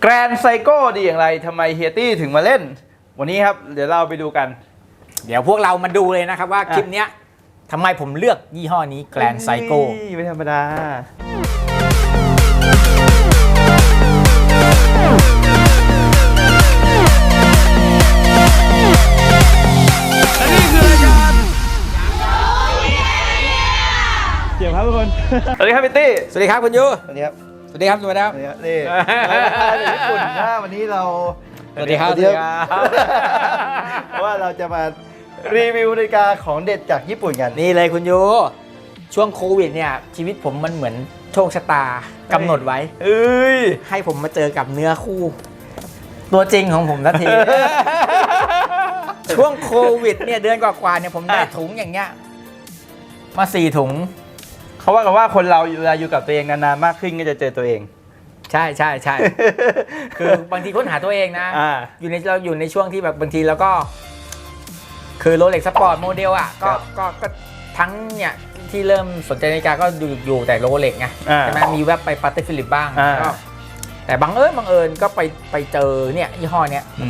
แกรนไซโก้ดีอย่างไรทำไมเฮียตี้ถึงมาเล่น วันนี้ครับ เดี๋ยวเราไปดูกัน เดี๋ยวพวกเรามาดูเลยนะครับว่าอะคลิปเนี้ยทำไมผมเลือกยี่ห้อนี้แกลนไซโก้เฮ้ยไม่ธรรมดา และนี่คือรายการเสียงครับทุกคน สวัสดีครับพี่ตี้ สวัสดีครับคุณยู สวัสดีครับ สวัสดีครับสวัสดีครับสวัสดีครับ นี่เราจะพาไปญี่ปุ่นนะวันนี้เราสวัสดีครับ เพราะว่าเราจะมารีวิวนาฬิกาของเด็ดจากญี่ปุ่นกัน นี่เลยคุณยูช่วงโควิดเนี่ยชีวิตผมมันเหมือนโชคชะตากำหนดไว้ เอ้ย ให้ผมมาเจอกับเนื้อคู่ ตัวจริงของผมทันที ช่วงโควิดเนี่ยเดือนกว่าๆเนี่ยผมได้อะถุงอย่างเงี้ยมาสี่ถุง เขาว่ากันว่าคนเราเวลาอยู่กับตัวเองนานๆมากขึ้นก็จะเจอตัวเอง ใช่ใช่ใช่ คือบางทีค้นหาตัวเองนะ อ่า อยู่ในเราอยู่ในช่วงที่แบบบางทีเราก็ คือโรเล็กสปอร์ตโมเดลอะก็ครับก็ก็ทั้งเนี่ยที่เริ่มสนใจนาฬิกาก็อยู่อยู่แต่โรเล็กไงอ่าใช่ไหมมีแวบไปปาเต้ฟิลิปบ้างอ่า ก็ แต่บังเอิญบังเอิญก็ไปไปเจอเนี่ยยี่ห้อเนี้ยอื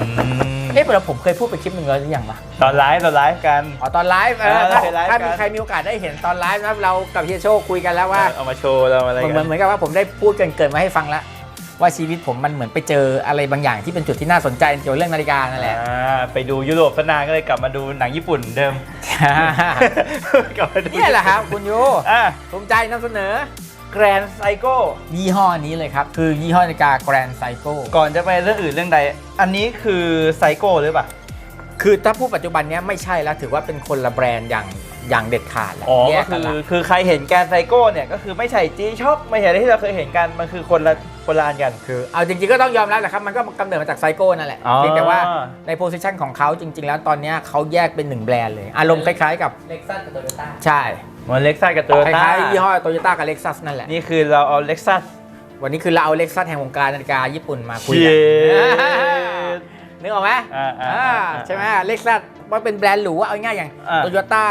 มเอ๊ะเราผมเคยพูดไปคลิปหนึ่งแล้วหรือยังวะตอนไลฟ์ตอนไลฟ์กัน อ๋อตอนไลฟ์เออเออถ้าเคยไลฟ์ถ้ากันมีใครมีโอกาสได้เห็นตอนไลฟ์นะเรากับเฮียโชคคุยกันแล้วว่า เอามาโชว์เราอะไรเหมือนกัเหมือนกับว่าผมได้พูดเกรินๆมาให้ฟังแล้ว ว่าชีวิตผมมันเหมือนไปเจออะไรบางอย่างที่เป็นจุดที่น่าสนใจเกี่ยวกับเรื่องนาฬิกานั่นแหละ อ่าไปดูยุโรปซะนานก็เลยกลับมาดูหนังญี่ปุ่นเดิม กลับมาดูเนี่ยแหละครับ คุณยูอะภูมิใจนำเสนอ แกรนไซโก้ยี่ห้อนี้เลยครับ คือยี่ห้อนาฬิกา Grand Seiko ก่อนจะไปเรื่องอื่นเรื่องใด อันนี้คือไซโก้หรือเปล่า คือถ้าพูดปัจจุบันเนี้ยไม่ใช่แล้วถือว่าเป็นคนละแบรนด์อย่างอย่างเด็ดขาดแล้วอ๋อแยก็กคืกันอละคือใครเห็นแกรนไซโก้เนี่ย ก็คือไม่ใช่จีช็อปไม่ใช่ที่เราเคยเห็นกัน มันคือคนละคนละอันกัน คือเอาจริงๆก็ต้องยอมรับแหละครับ มันก็กำเนิดมาจากไซโก้นั่นแหละอ๋อ เพียงแต่ว่าในโพสิชันของเขาจริง ๆ แล้วตอนเนี้ยเขาแยกเป็นหนึ่งแบรนด์เลย อารมณ์คล้ายๆกับ เล็กซัสกับโตโยต้า ใช่ เหมือนเล็กซัสกับโตโยคต้าล้ายๆยี่ห้อโตโยต้ากับเล็กซัสนั่นแหละ นี่คือเราเอาเล็กซัสวันนี้คือเราเอาเล็กซัสแห่งวงการนาฬิกาญี่ปุ่นมาคุยเยกันดนึกออกไหมอ่าอ่าอ่าอ่าใช่ไหมเล็กซัสมันเป็นแบรนด์หรูอะเอาง่ายๆอย่างอ่าโตโยต้า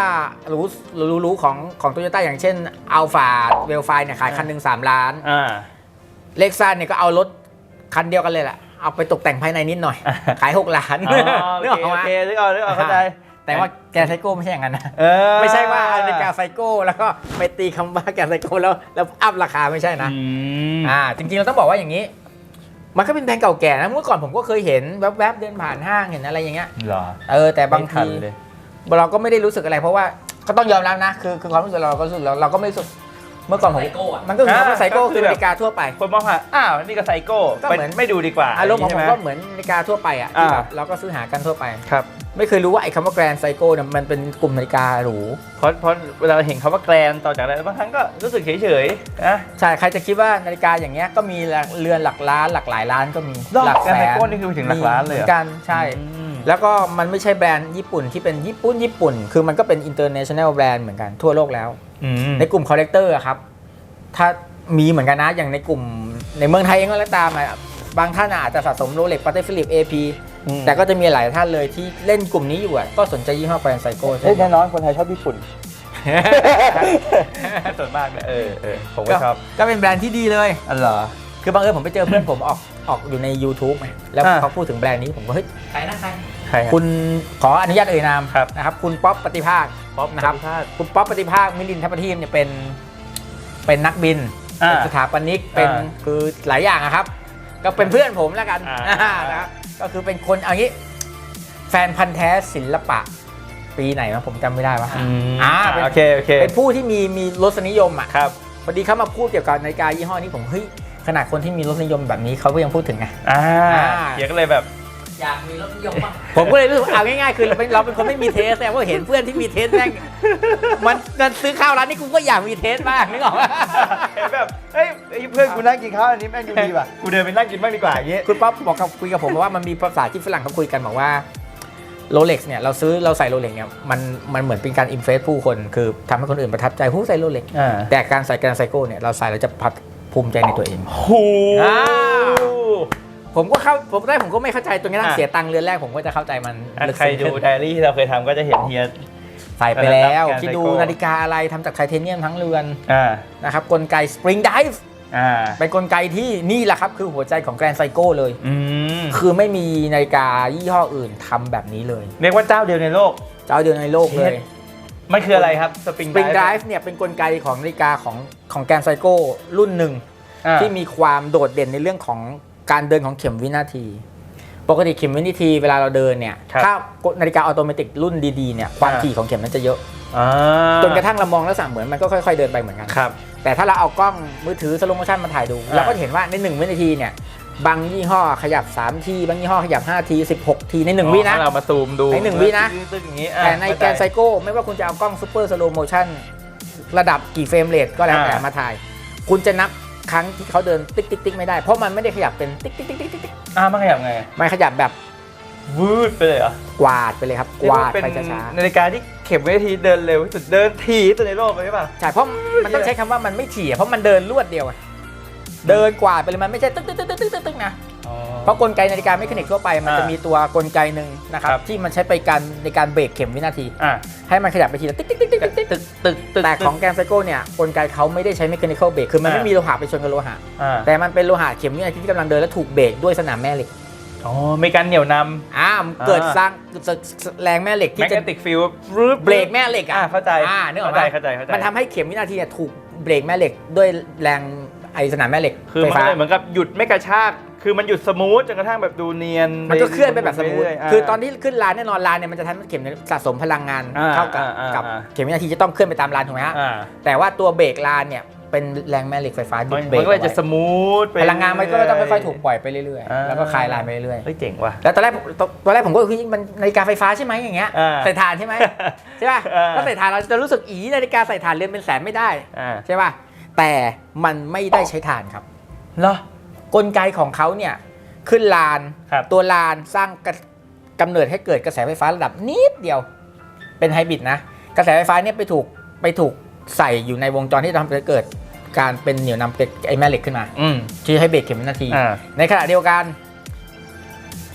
หรูหรูหรูของของโตโยต้าอย่างเช่นอัลฟาเวลไฟเนี่ยขายคันหนึ่ง3ล้านอ่า เล็กซัสเนี่ยก็เอารถคันเดียวกันเลยแหละเอาไปตกแต่งภายในนิดหน่อย อ่า ขาย 6 ล้านอ๋อนึกโอออกเคไหมโอเคนึกออกนึกออกเข้าใจ แต่ว่าแกไซโก้ไม่ใช่อย่างนั้นนะเออไม่ใช่ว่านาฬิกาไซโก้แล้วก็ไปตีคำว่าแกไซโก้แล้วแล้วอัพราคาไม่ใช่นะอืมอ่าจริงๆเราต้องบอกว่าอย่างนี้ มันก็เป็นแบรนด์เก่าแก่นะเมื่อก่อนผมก็เคยเห็นแวบๆเดินผ่านห้างเห็นอะไรอย่างเงี้ยเหรอเออแต่บางไม่ทัทีนเลยเราก็ไม่ได้รู้สึกอะไร เพราะว่าก็ต้องยอมรับนะคือคือความรู้สึกเราก็รู้สึกเราเราก็ไม่รู้สึก เมื่อก่อนผมไซโก้อะมันก็คืออ่าคำว่าไซโก้ก็คืคืออแบบนาฬิกาทั่วไป คนมองว่าอ้าวนี่ก็ไซโก้ก็ไปเหมือน ไม่ดูดีกว่าอารมณ์ของผมใช่ก็ไหเหมือนนาฬิกาทั่วไปอะอ่าที่แบบเราก็ซื้อหากันทั่วไปครับไม่เคยรู้ว่าไอ้คำว่าแกรนไซโก้เนี่ยมันเป็นกลุ่มนาฬิกาหรูเพราะเพราะเวลาเห็นคำว่าแกรนต่อจากอะไรบางครั้งก็รู้สึกเฉยๆนะใช่ใครจะคิดว่านาฬิกาอย่างเงี้ยก็มีเรือนหลักล้านหลักหลายล้านก็มีหรอหลักแกรนแสไซนโก้นี่คือไปถึงหลักล้านเลยเหรอมือนกันใช่อืมแล้วก็มันไม่ใช่แบรนด์ญี่ปุ่นที่เป็นญี่ปุ่นญี่ปุ่น คือมันก็เป็น international brand เหมือนกันทั่วโลกแล้วอืม ในกลุ่มคอลเลกเตอร์ครับ ถ้ามีเหมือนกันนะอย่างในกลุ่มในเมืองไทยเองก็แล้วตามอะบางท่านอาจจะสะสมโรเล็กปาเต้ฟิลิปเอพีอืมแต่ก็จะมีหลายท่านเลยที่เล่นกลุ่มนี้อยู่อะก็สนใจยี่ห้อแบรนด์ไซโก้ใช่เฮ้ยไหมแน่นอนคนไทยชอบญี่ปุ่นส่วนมากเนี่ยเออเออผมก็ชอบก็เป็นแบรนด์ที่ดีเลยอันเหรอคือบางเอิญผมไปเจอเพื่อนผมออกออกอยู่ใน YouTube ไงแล้วอ่าเขาพูดถึงแบรนด์นี้ผมก็เฮ้ยใครนะใคร ใครอะคุณขออนุญาตเอ่ยนามครับ นะครับ คุณป๊อปปฏิภาค ป๊อปนะครับปฏิภาคคุณป๊อปปฏิภาคมิลินทปทีมเนี่ยเป็นเป็นนักบินอ่าเป็นสถาปนิกเป็นอ่าคือหลายอย่างอะครับ ก็เป็นเพื่อนผมแล้วกันอ่า อ่านะครับก็คือเป็นคนเอางี้แฟนพันธ์แท้ศิลปะ ปีไหนนะผมจำไม่ได้ว่าอืมอ่าเป็นโอเคโอเคเป็นผู้ที่มีมีรสนิยมอะครับพอดีเขามาพูดเกี่ยวกับนาฬิกายี่ห้อนี้ผมเฮ้ยขนาดคนที่มีรสนิยมแบบนี้เขาก็ยังพูดถึงไง อ่าอ่าเฮียก็เลยแบบ อยากมีรถนิยมบ้างผมก็เลยรู้สึกเอาง่ายๆ คือเราเป็นเราเป็นคนไม่มีเทสแต่ว่าเห็นเพื่อนที่มีเทสแม่งมันมันซื้อข้าวร้านนี้กูก็อยากมีเทสบ้างนึกออกปะเห็นแบบเฮ้ยไอ้เพื่อนกูนั่งกินข้าวอันนี้แม่งดูดีว่ะกูเดินไปนั่งกินบ้างดีกว่าอย่างเงี้ยคุณป๊อปบอกกับคุยกับผมว่ามันมีภาษาที่ฝรั่งเขาคุยกันบอกว่าโรเล็กเนี่ยเราซื้อเราใส่โรเล็กเนี่ยมันมันเหมือนเป็นการอิมเฟสผู้คนคือทำให้คนอื่นประทับใจผู้ใส่โรเล็กอ่าแต่การใส่แกรนไซโก้เนี่ยเราใส่แล้วจะพัดภูมิใจในตัวเอง โห อ่า ผมก็เข้าผมได้ผมก็ไม่เข้าใจตรงนี้นะอะ เสียตังค์เรือนแรกผมก็จะเข้าใจมันอะลึกใครซึ้งดูขึ้นไดอารี่ที่เราเคยทำก็จะเห็นเฮีย ใส่ไปแล้วแกรนไซโก้คิดดูนาฬิกาอะไรทำจากไทเทเนียมทั้งเรือนอ่า นะครับกลไกสปริงไดฟ์อ่า เป็นกลไกที่นี่แหละครับ คือหัวใจของแกรนไซโก้เลย อืม คือไม่มีนาฬิกายี่ห้ออื่นทำแบบนี้เลย เรียกว่าเจ้าเดียวในโลก เจ้าเดียวในโลกเลย มันคืออะไรครับ สปริง Spring Drive เนี่ยเป็นกลไกของนาฬิกาของของแกรนไซโก้รุ่นหนึ่ง ที่มีความโดดเด่นในเรื่องของ การเดินของเข็มวินาที ปกติเข็มวินาทีเวลาเราเดินเนี่ยครับถ้านาฬิกาออโตเมติกรุ่นดีๆเนี่ยความอ่า ถี่ของเข็มนั้นจะเยอะ อ่าจนกระทั่งเรามองแล้วสั่งเหมือนมันก็ค่อย ๆ เดินไปเหมือนกัน ครับ แต่ถ้าเราเอากล้องมือถือสโลโมชันมาถ่ายดู อ่า เราก็จะเห็นว่าใน1วินาทีเนี่ยบางยี่ห้อขยับ 3 ที บางยี่ห้อขยับ 5 ที 16 ทีใน 1 วินะอ๋อเรามาซูมดูในหนึ่งวินะ ตึ๊กๆอย่างนี้อะแต่ในแกนไซเข้าใจโก้ไม่ว่าคุณจะเอากล้องซูเปอร์สโลโมชันระดับกี่เฟรมเรทก็แล้วแต่อ่าม มาถ่าย คุณจะนับ ครั้งที่เขาเดินติ๊กติ๊กติ๊กไม่ได้ เพราะมันไม่ได้ขยับเป็นติ๊กติ๊กติ๊กติ๊กติ๊กอ่ามันขยับไงมันขยับแบบวืดไปเลยเหรอกวาดไปเลยครับกวาดเรียไปว่เป็นช้านาฬิกาที่เข็มเวทีเดินเร็วที่สุดเดินทีที่สุดในโลกเลยใช่ป่ะๆใช่เพราะมันต้องใช้คำว่ามันไม่ถี่อะเพราะมันเดินรวดเดียวอะเดินกวาดไปเลยมันไม่ใช่ตึ๊กตึ๊กตึ๊กตึ๊กตึ๊กตึ๊กนะ เพราะกลไกนาฬิกาเมคานิกทั่วไปมันอ่าจะมีตัวกลไกหนึ่งนะครับครับที่มันใช้ไปการในการเบรกเข็มวินาทีอะให้มันขยับไปทีละติ๊กติ๊กติ๊กติ๊กติ๊กตึกตึกตึกแต่ของแกนไซโก้เนี่ยกลไกเขาไม่ได้ใช้เมคานิคอลเบรกคือมันไม่อ่ามีมีโลหะไปชนกับโลหะอ่าแต่มันเป็นโลหะเข็มวินาทีที่กำลังเดินและถูกเบรกด้วยสนามแม่เหล็กอ๋อมีการเหนี่ยวนอ่ามันเกิดสร้างแรงแม่เหล็กำแมที่กจะเนติกฟิลด์เบรกแม่เหล็กอ่าอะเข้าใจอ่านึกออกเข้าไหใจมเข้าใจเข้าใจมันทำให้เข็มวินาทีเนี่ยถูกเบรกแม่เหล็กด้วยแรงไอ สนามแม่เหล็กคือไฟมันฟ้า เลยเหมือนกับหยุดไม่กระชาก คือมันหยุดสมูทจนกระทั่งแบบดูเนียนมันก็เคลื่อนไปแบบสมูท เรื่ยๆา คือตอนที่ขึ้นลานแน่นอนลานเนี่ยมันจะทำให้เข็มเนี่ยสะสมพลังงานอ่าเท่ากับอ่าอ่ากับอ่า เข็มวินาทีจะต้องเคลื่อนไปตามลานถูกไหมฮะ อ่าแต่ว่าตัวเบรกลานเนี่ยเป็นแรงแม่เหล็กไฟฟ้าหยุมัดนเบรกก็เลยจะเอาสไว้มูทไปพลังงานมันก็ต้องค่อยๆถูกปล่อยไปเรื่อยอ่าๆแล้วก็คลายลานไปเรื่อยเฮ้ยเจ๋งว่ะๆแล้วตอนแรกตตอนแรกผมก็คิดมันนาฬิกาไฟฟ้าใช่ไหมอย่างเงี้ยอ่าใส่ถ่านใช่ไหม ใช่ป่ะอ่า ถ้าใส่ถ่านเราจะรู้สึกอีนาฬิกาใส่ถ่านเรือนเป็นแสนไม่ได้อ่า ใช่ป่ะ แต่มันไม่ได้ใช้ถ่านครับ เหรอกลไกของเขาเนี่ยขึ้นลาน ครับ ตัวลานสร้างกระกำเนิดให้เกิดกระแสไฟฟ้าระดับนิดเดียว เป็นไฮบริดนะ กระแสไฟฟ้าเนี่ยไปถูกไปถูกใส่อยู่ในวงจรที่ทำให้เกิดการเป็นเหนี่ยวนำเป็นไอแม่เหล็กขึ้นมา อืมที่ให้เบรกเข็มวินาที อ่า ในขณะเดียวกัน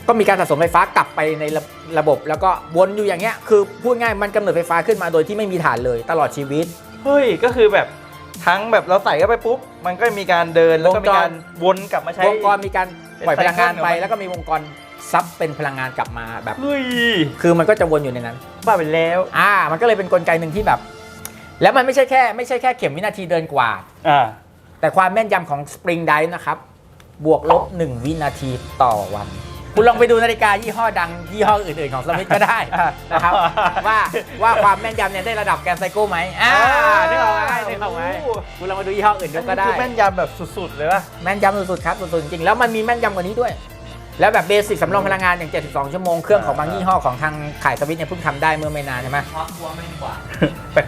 ก็มีการสะสมไฟฟ้ากลับไปในระระบบ แล้วก็วนอยู่อย่างเงี้ย คือพูดง่ายมันกำเนิดไฟฟ้าขึ้นมาโดยที่ไม่มีฐานเลยตลอดชีวิต เฮ้ย ก็คือแบบ ทั้งแบบเราใส่เข้าไปปุ๊บ มันก็มีการเดินแล้วก็มีการวนกลับมาใช้ วงจรมีการปล่อยพลังงานไปเป็นไซเคิลแล้วก็มีวงจรซับเป็นพลังงานกลับมาแบบ เฮ้ยคือมันก็จะวนอยู่ในนั้น บ้าไปแล้ว อ่า มันก็เลยเป็นกลไกหนึ่งที่แบบ แล้วมันไม่ใช่แค่ไม่ใช่แค่เข็มวินาทีเดินกว่าอ่า แต่ความแม่นยำของ Spring Dive นะครับ บวกลบ 1 วินาทีต่อวัน คุณลองไปดูนาฬิกายี่ห้อดังยี่ห้ออื่นๆของสมิธก็ได้อ่านะครับว่าว่าความแม่นยำเนี่ยได้ระดับแกรนไซโก้ไหมอ่านึกออกไหมนึกออกไหมคุณลองไปดูยี่ห้ออื่นดูก็ได้คือแม่นยำแบบสุดๆเลยป่ะแม่นยำสุดๆครับสุดๆจริงๆแล้วมันมีแม่นยำกว่านี้ด้วย แล้วแบบเบสิกสำรองพลังงานอย่าง 72 ชั่วโมงเครื่องของบางยี่ห้อของทางขายสวิตเนี่ยเพิ่งทำได้เมื่อไม่นานใช่ไหมช็อตกลัวไม่ดีกว่า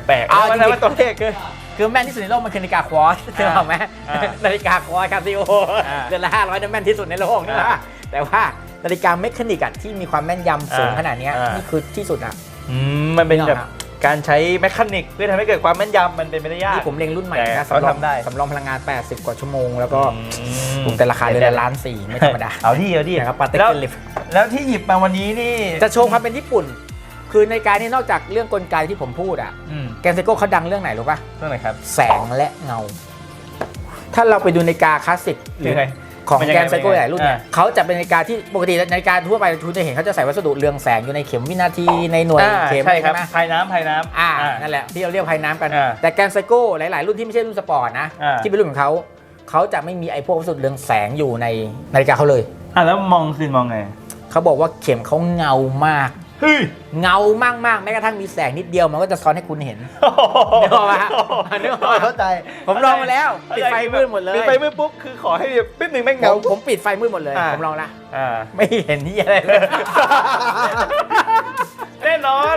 แปลกๆอ้าวแล้วจริงๆมันตัวเลขคือคือแม่นที่สุดในโลกมันคือนาฬิกาควอชใช่ไหมอ่านาฬิกาควอชครับซีโออ่าเดือนละห้าร้อยนั่นแม่นที่สุดในโลกนี่แหละอ่าแต่ว่า นาฬิกาเมคานิกอะที่มีความแม่นยำสูงอ่าขนาดเนี้ยอ่านี่ นี่คือที่สุดอะ อืมมันเป็นนึกอแบอกบครับการใช้แมคานิกเพื่อทำให้เกิดความแม่นยำมันเป็นไปได้ยาก ที่ผมเล็งรุ่นใหม่แต่นะเขาสำรองทำได้ สำรองพลังงาน 80 กว่าชั่วโมง แล้วก็อืมผมแต่ราคาเดือนละล้านสี่ไม่ธรรมดา เอาที่เอาที่นะครับปาเต็กแล้วเลิฟแล้วที่หยิบมาวันนี้นี่จะโชว์ความเป็นญี่ปุ่น คือในการนี้นอกจากเรื่องกลไกที่ผมพูดอะอืมแกนเซโก้เขาดังเรื่องไหนรู้ป่ะ เรื่องไหนครับ แสงและเงา ถ้าเราไปดูนาฬิกาคลาสสิกหรือยังไง ของมันยังแกไงนไซโก้มันยังไงหลายรุ่นเนี่ยอ่าเขาจะเป็นนาฬิกาที่ปกตินาฬิกาทั่วไปคุณจะเห็นเขาจะใส่วัสดุเรืองแสงอยู่ในเข็มวินาทีในหน่วยอ่าเข็มใช่ครับไหมภายน้ำภายน้ำอ่าอ่านั่นแหละที่เราเรียกภายน้ำกัน อ่าแต่แกนไซโก้หลาย ๆ รุ่นที่ไม่ใช่รุ่นสปอร์ตนะอ่า ที่เป็นรุ่นของเขาเขาจะไม่มีไอ้พวกวัสดุเรืองแสงอยู่ในนาฬิกาเขาเลย อะแล้วมองคืนมองไง เขาบอกว่าเข็มเขาเงามาก เฮ้ยเงามากๆแม้กระทั่งมีแสงนิดเดียวมันก็จะซ้อนให้คุณเห็นนึกออกปะนึกออกปะเข้าใจ ผมลองมาแล้วปิดไฟมืดหมดเลยปิดไฟมืดปุ๊บคือขอให้แบบปิ๊บหนึ่งแม่งผเงามผมปิดไฟมืดหมดเลยอ่าผมลองละอ่าไม่เห็นที่อะไรเลยแน่นอน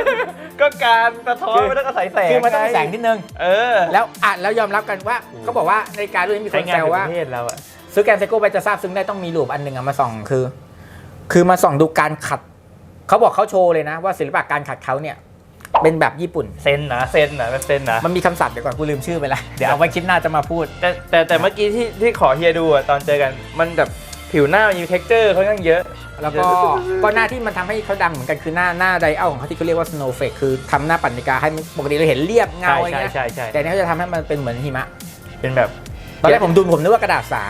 ก็การสะท้อนคือมันต้องอาศัยแสงคือมันต้องมีแสงนิดนึง เออ แล้วอะแล้วยอมรับกันว่าเขาบอกว่านาฬิการุ่นนี้มีคใช้นงานแซวในปว่าระเทศเราอะซื้อแกรนเซโก้ไปจะทราบซึ้งได้ต้องมีรูปอันหนึ่งอะมาส่องคือ คือมาส่องดูการขัด เขาบอกเขาโชว์เลยนะว่าศิลปะการขัดเขาเนี่ยเป็นแบบญี่ปุ่น เซนนะเซนนะแบบเซนนะมันมีคำศัพท์เดี๋ยวก่อนกูลืมชื่อไปละเดี๋ยวเอาไว้คลิปหน้าจะมาพูด แต่แต่แต่เมื่อกี้ที่ที่ขอเฮียดูอะตอนเจอกันมันแบบผิวหน้ามันมีเท็กเจอร์ค่อนข้างเยอะ แล้วก็ก็หน้าที่มันทำให้เขาดังเหมือนกันคือหน้าหน้าไดอัลของเขาที่เขาเรียกว่า snowflake คือทำหน้าปัดนาฬิกาให้มันปกติเราเห็นเรียบเงาใช่อะไรใช่เงี้ยใช่ใช่แต่อันนี่เขาจะทำให้มันเป็นเหมือนหิมะ เป็นแบบ ตอนแรกผมดูผมนึกว่ากระดาษสา